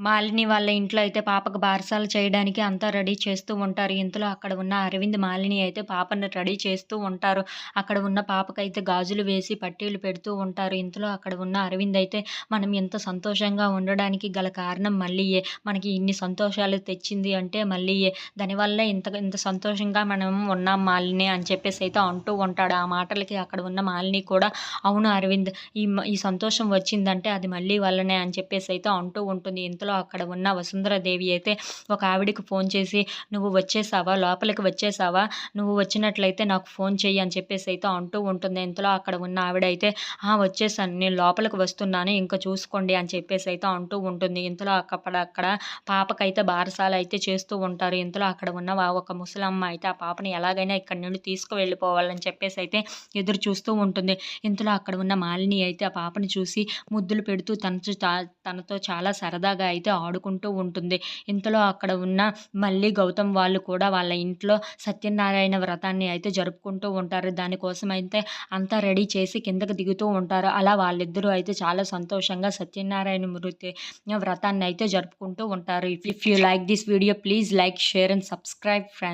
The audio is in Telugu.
మాలిని వాళ్ళ ఇంట్లో అయితే పాపకు బారసాలు చేయడానికి అంతా రెడీ చేస్తూ ఉంటారు. ఇంతలో అక్కడ ఉన్న అరవింద్ మాలిని అయితే పాపను రెడీ చేస్తూ ఉంటారు. అక్కడ ఉన్న పాపకైతే గాజులు వేసి పట్టీలు పెడుతూ ఉంటారు. ఇంతలో అక్కడ ఉన్న అరవింద్ అయితే మనం ఎంత సంతోషంగా ఉండడానికి గల కారణం మళ్ళీయే మనకి ఇన్ని సంతోషాలు తెచ్చింది అంటే మళ్ళీయే దానివల్ల ఇంత ఇంత సంతోషంగా మనం ఉన్నాం మాలిని అని చెప్పేసి అయితే అంటూ ఉంటాడు. ఆ మాటలకి అక్కడ ఉన్న మాలిని కూడా అవును అరవింద్ ఈ ఈ సంతోషం వచ్చిందంటే అది మళ్ళీ వల్లనే అని చెప్పేసి అయితే అంటూ ఉంటుంది. ఇంతలో అక్కడ ఉన్న వసుంధరాదేవి అయితే ఒక ఆవిడకి ఫోన్ చేసి నువ్వు వచ్చేసావా? లోపలికి వచ్చేసావా? నువ్వు వచ్చినట్లయితే నాకు ఫోన్ చెయ్యి అని చెప్పేసి అయితే అంటూ ఉంటుంది. ఇంతలో అక్కడ ఉన్న ఆవిడ అయితే "ఆ, వచ్చేసాను. నేను లోపలికి వస్తున్నాను. ఇంకా చూసుకోండి అని చెప్పేసి అయితే అంటూ ఉంటుంది. ఇంతలో అక్కడ అక్కడ పాపకైతే బారసాల అయితే చేస్తూ ఉంటారు. ఇంతలో అక్కడ ఉన్న వా- ఒక ముసలమ్మ అయితే ఆ పాపని ఎలాగైనా ఇక్కడ నుండి తీసుకువెళ్ళిపోవాలని చెప్పేసి అయితే ఎదురు చూస్తూ ఉంటుంది. ఇంతలో అక్కడ ఉన్న మాలిని అయితే ఆ పాపని చూసి ముద్దులు పెడుతూ తనతో తనతో చాలా సరదాగా అయితే ఆడుకుంటూ ఉంటుంది. ఇంతలో అక్కడ ఉన్న మళ్ళీ గౌతమ్ వాళ్ళు కూడా వాళ్ళ ఇంట్లో సత్యనారాయణ వ్రతాన్ని అయితే జరుపుకుంటూ ఉంటారు. దానికోసం అయితే అంతా రెడీ చేసి కిందకి దిగుతూ ఉంటారు. అలా వాళ్ళిద్దరూ అయితే చాలా సంతోషంగా సత్యనారాయణ మృతి వ్రతాన్ని అయితే జరుపుకుంటూ ఉంటారు. If you like this video please like share and subscribe friends